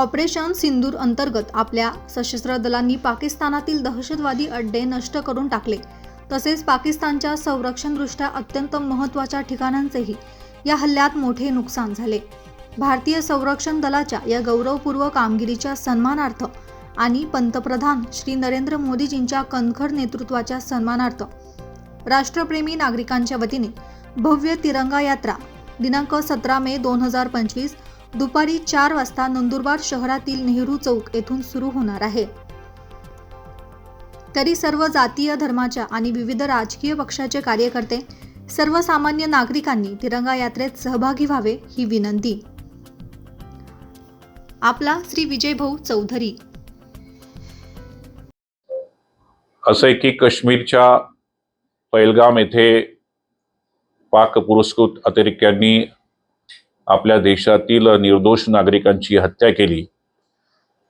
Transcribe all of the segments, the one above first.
Operation सिंदूर अंतर्गत आपल्या सशस्त्र दलांनी पाकिस्तानातील दहशतवादी अड्डे नष्ट करून टाकले. तसेच पाकिस्तानच्या संरक्षणदृष्ट्या अत्यंत महत्त्वाच्या ठिकाणांचेही या हल्ल्यात मोठे नुकसान झाले. भारतीय संरक्षण दलाच्या या गौरवपूर्व कामगिरीच्या सन्मानार्थ आणि पंतप्रधान श्री नरेंद्र मोदीजींच्या कणखर नेतृत्वाच्या सन्मानार्थ राष्ट्रप्रेमी नागरिकांच्या वतीने भव्य तिरंगा यात्रा दिनांक सतरा मे दोन हजार पंचवीस दुपारी चार वाजता नंदुरबार शहरातील नेहरू चौक येथून सुरू होणार आहे. तरी सर्व जातीय धर्माच्या आणि विविध राजकीय पक्षाचे कार्यकर्ते सर्वसामान्य नागरिकांनी तिरंगा यात्रेत सहभागी व्हावे ही विनंती. आपला श्री विजयभाऊ चौधरी. असं आहे की काश्मीरच्या पैलगाम येथे पाक पुरस्कृत अतिरेक्यांनी आपल्या देशातील निर्दोष नागरिकांची हत्या केली.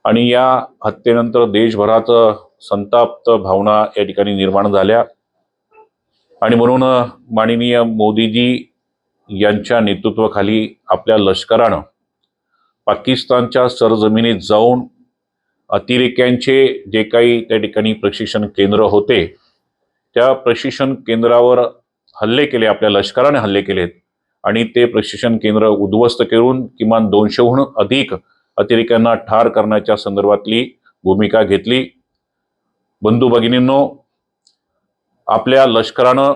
आणि या हत्येनंतर देशभरात संताप्त भावना या ठिकाणी निर्माण झाल्या. आणि म्हणून माननीय मोदीजी यांच्या नेतृत्वाखाली आपल्या लष्करानं पाकिस्तानच्या सरजमिनीत जाऊन अतिरेक्यांचे जे काही त्या ठिकाणी प्रशिक्षण केंद्र होते त्या प्रशिक्षण केंद्रावर हल्ले केले आपल्या लष्कराने हल्ले केलेत. आणि ते प्रशिक्षण केंद्र उद्ध्वस्त करून किमान दोनशेहून अधिक अतिरेक्यांना ठार करण्याच्या संदर्भातली भूमिका घेतली. बंधू भगिनींनो आपल्या लष्करानं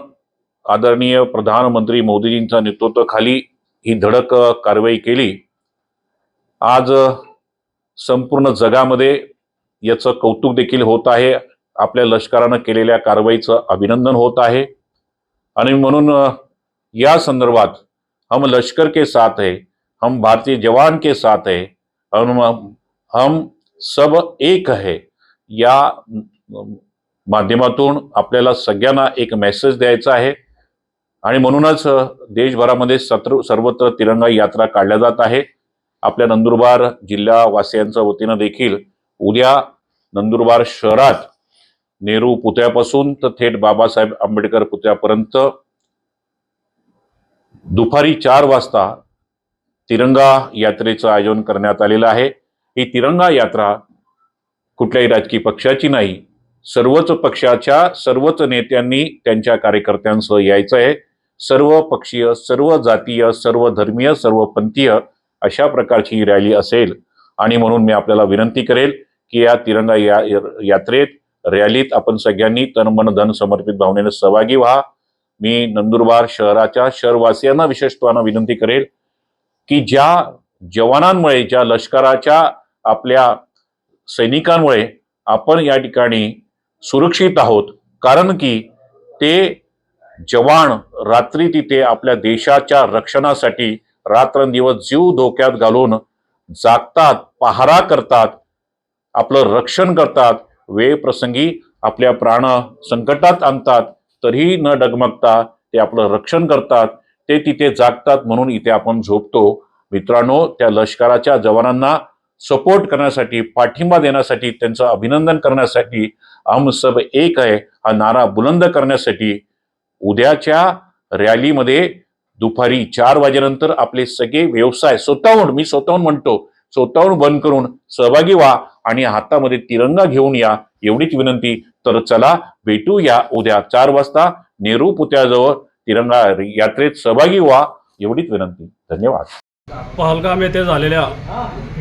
आदरणीय प्रधानमंत्री मोदीजींच्या नेतृत्वाखाली ही धडक कारवाई केली. आज संपूर्ण जगामध्ये याचं कौतुक देखील होत आहे. आपल्या लष्करानं केलेल्या कारवाईचं अभिनंदन होत आहे. आणि म्हणून या संदर्भात हम लश्कर के साथ है हम भारतीय जवान के साथ है हम हम सब एक है। या माध्यमातून आपल्याला सगळ्यांना एक मेसेज द्यायचा आहे. आणि म्हणूनच देशभरामध्ये सत्र सर्वत्र तिरंगा यात्रा काढल्या जात आहे. आपल्या नंदुरबार जिल्हावासियांच्या वतीनं देखील उद्या नंदुरबार शहरात नेहरू पुतळ्यापासून तर थेट बाबासाहेब आंबेडकर पुतळ्यापर्यंत दुपारी चार वाजता तिरंगा यात्रेचं आयोजन करण्यात आलेलं आहे. ही तिरंगा यात्रा कुठल्याही राजकीय पक्षाची नाही सर्वच पक्षाच्या सर्वच नेत्यांनी त्यांच्या कार्यकर्त्यांसह यायचं आहे. सर्व पक्षीय सर्व जातीय सर्व धर्मीय सर्व पंथीय अशा प्रकारची ही रॅली असेल आणि म्हणून मी आपल्याला विनंती करेल की या तिरंगा या यात्रेत रॅलीत आपण सगळ्यांनी तन मन धन समर्पित भावनेने सहभागी व्हा. मी नंदुरबार शहराच्या शहरवासियांना विशेषत्वानं विनंती करेल की ज्या जवानांमुळे ज्या लष्कराच्या आपल्या सैनिकांमुळे आपण या ठिकाणी सुरक्षित आहोत कारण की ते जवान रात्री तिथे आपल्या देशाच्या रक्षणासाठी रात्रंदिवस जीव धोक्यात घालून जागतात पहारा करतात आपलं रक्षण करतात वेळ प्रसंगी आपल्या प्राण संकटात आणतात. तरीही न डगमगता ते आपलं रक्षण करतात ते तिथे जागतात म्हणून इथे आपण झोपतो. मित्रांनो त्या लष्कराच्या जवानांना सपोर्ट करण्यासाठी पाठिंबा देण्यासाठी त्यांचं अभिनंदन करण्यासाठी हम सब एक आहे. हा नारा बुलंद करण्यासाठी उद्याच्या रॅलीमध्ये दुपारी चार वाजेनंतर आपले सगळे व्यवसाय स्वतःहून मी स्वतःहून म्हणतो स्वतःहून बंद करून सहभागी व्हा आणि हातामध्ये तिरंगा घेऊन या एवढीच विनंती. तर चला भेटूया उद्या चार वाजता नेहरू पुतळ्याजवळ. तिरंगा यात्रेत सहभागी व्हा एवढीच विनंती. धन्यवाद. पहलगाम येथे झालेल्या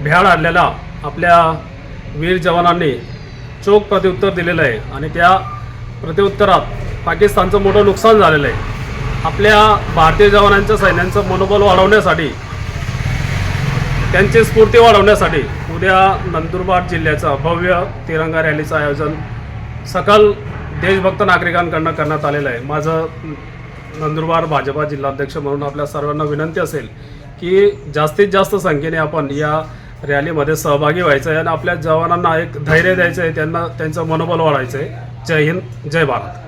भ्याड आणलेल्या आपल्या वीर जवानांनी चोख प्रत्युत्तर दिलेलं आहे आणि त्या प्रत्युत्तरात पाकिस्तानचं मोठं नुकसान झालेलं आहे. आपल्या भारतीय जवानांच्या सैन्यांचं मनोबल वाढवण्यासाठी त्यांची स्फूर्ती वाढवण्यासाठी उद्या नंदुरबार जिल्ह्याचं भव्य तिरंगा रॅलीचं आयोजन सकल देशभक्त नागरिकांकडनं करण्यात आलेलं आहे. माझं नंदुरबार भाजपा जिल्हाध्यक्ष म्हणून आपल्या सर्वांना विनंती असेल की जास्तीत जास्त संख्येने आपण या रॅलीमध्ये सहभागी व्हायचं आहे आणि आपल्या जवानांना एक धैर्य द्यायचं आहे त्यांना त्यांचं मनोबल वाढायचं आहे. जय हिंद जय भारत.